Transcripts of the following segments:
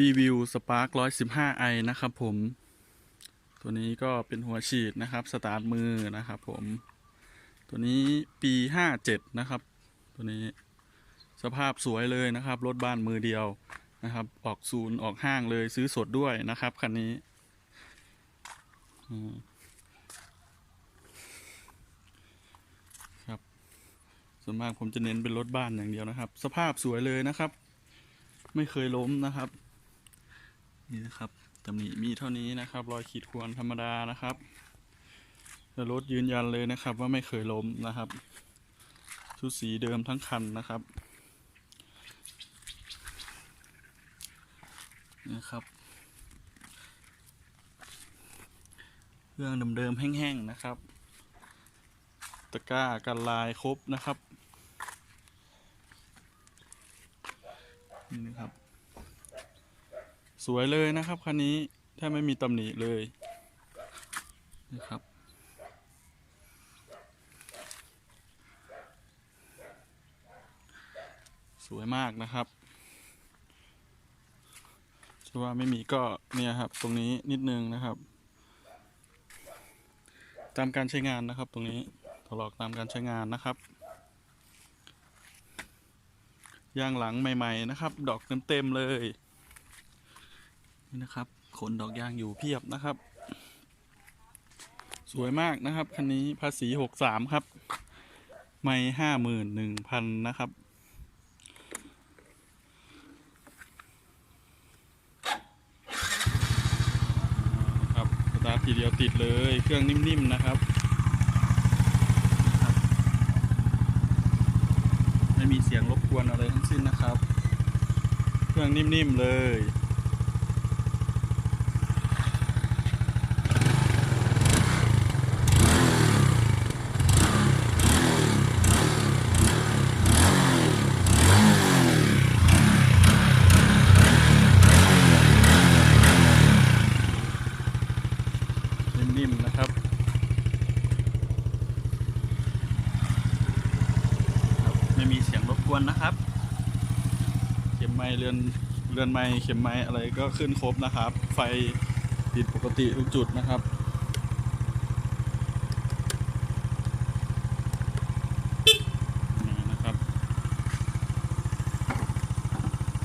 รีวิวสปาร์ค115ไอนะครับผม ตัวนี้ก็เป็นหัวฉีดนะครับ สตาร์ทมือนะครับผม ตัวนี้ปี 57 นะครับ ตัวนี้สภาพสวยเลยนะครับ รถบ้านมือเดียวนะครับ ออกศูนย์ออกห้างเลยซื้อสดด้วยนะครับคันนี้ ครับส่วนมากผมจะเน้นเป็นรถบ้านอย่างเดียวนะครับ สภาพสวยเลยนะครับ ไม่เคยล้มนะครับ นี่นะครับตำหนิมีเท่านี้นะครับ รอยขีดข่วนธรรมดานะครับแต่รถยืนยันเลยนะครับ ว่าไม่เคยล้มนะครับชุดสีเดิมทั้งคันนะครับนะครับเครื่องเดิมๆแห้งๆนะครับ ตะกร้ากันลายครบนะครับ นี่นะครับ สวยเลยนะครับคันนี้แทบไม่มีตำหนิเลยนะครับสวยมากนะครับชื่อว่าไม่มีก็เนี่ยครับ ตรงนี้นิดนึงนะครับ ตามการใช้งานนะครับ ตรงนี้ถลอกตามการใช้งานนะครับยางหลังใหม่ ๆ นะครับ ดอกเต็มๆเลย นี่นะครับขนดอกยางอยู่เพียบนะครับ สวยมากนะครับคันนี้ภาษีหกสามครับ ไม่ห้าหมื่นหนึ่งพันนะครับครับสตาร์ททีเดียวติดเลยเครื่องนิ่มๆนะครับไม่มีเสียงรบกวนอะไรทั้งสิ้นนะครับ เครื่องนิ่มๆเลย นิ่มๆนะครับไม่มีเสียงรบกวนนะครับ เข็มไม้เรือนเรือนไม้เข็มไม้อะไรก็ขึ้นครบนะครับ ไฟติดปกติทุกจุดนะครับ นี่นะครับ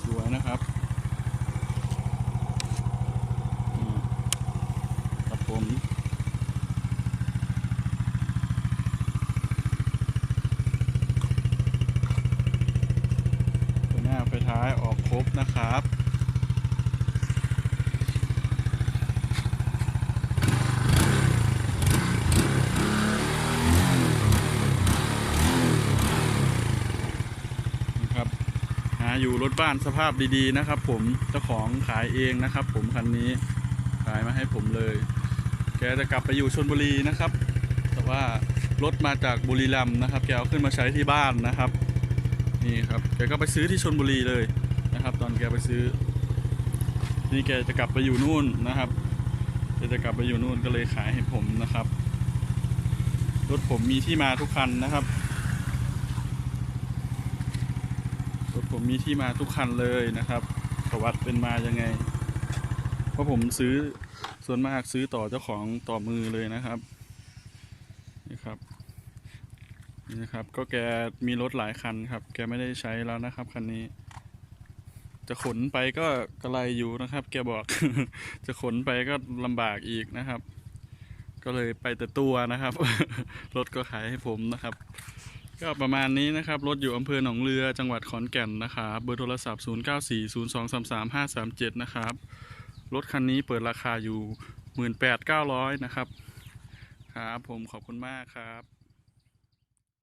สวยนะครับอืม ครับผมตัวหน้าไฟ ท้ายออกครบนะครับนะครับหาอยู่รถบ้านสภาพดีๆนะครับ ผมเจ้าของขายเองนะครับ ผมคันนี้ขายมาให้ผมเลย แกจะกลับไปอยู่ชนบุรีนะครับ แต่ว่ารถมาจากบุรีรัมย์นะครับ แกเอาขึ้นมาใช้ที่บ้านนะครับ นี่ครับแกก็ไปซื้อที่ชนบุรีเลยนะครับ ตอนแกไปซื้อ นี่แกจะกลับไปอยู่นู่นนะครับแกจะกลับไปอยู่นู่นก็เลยขายให้ผมนะครับรถผมมีที่มาทุกคันนะครับรถผมมีที่มาทุกคันเลยนะครับประวัติเป็นมายังไง เพราะผมซื้อส่วนมากซื้อต่อเจ้าของต่อมือเลยนะครับนี่ครับ นี่นะครับ ก็แกมีรถหลายคันครับ แกไม่ได้ใช้แล้วนะครับคันนี้ จะขนไปก็กระไรอยู่นะครับ แกบอก จะขนไปก็ลำบากอีกนะครับ ก็เลยไปแต่ตัวนะครับ รถก็ขายให้ผมนะครับ ก็ประมาณนี้นะครับ รถอยู่อำเภอหนองเรือจังหวัดขอนแก่นนะครับเบอร์โทรศัพท์ 0940233537 นะครับ รถคันนี้เปิดราคาอยู่ 18,900 นะครับ ครับผมขอบคุณมากครับ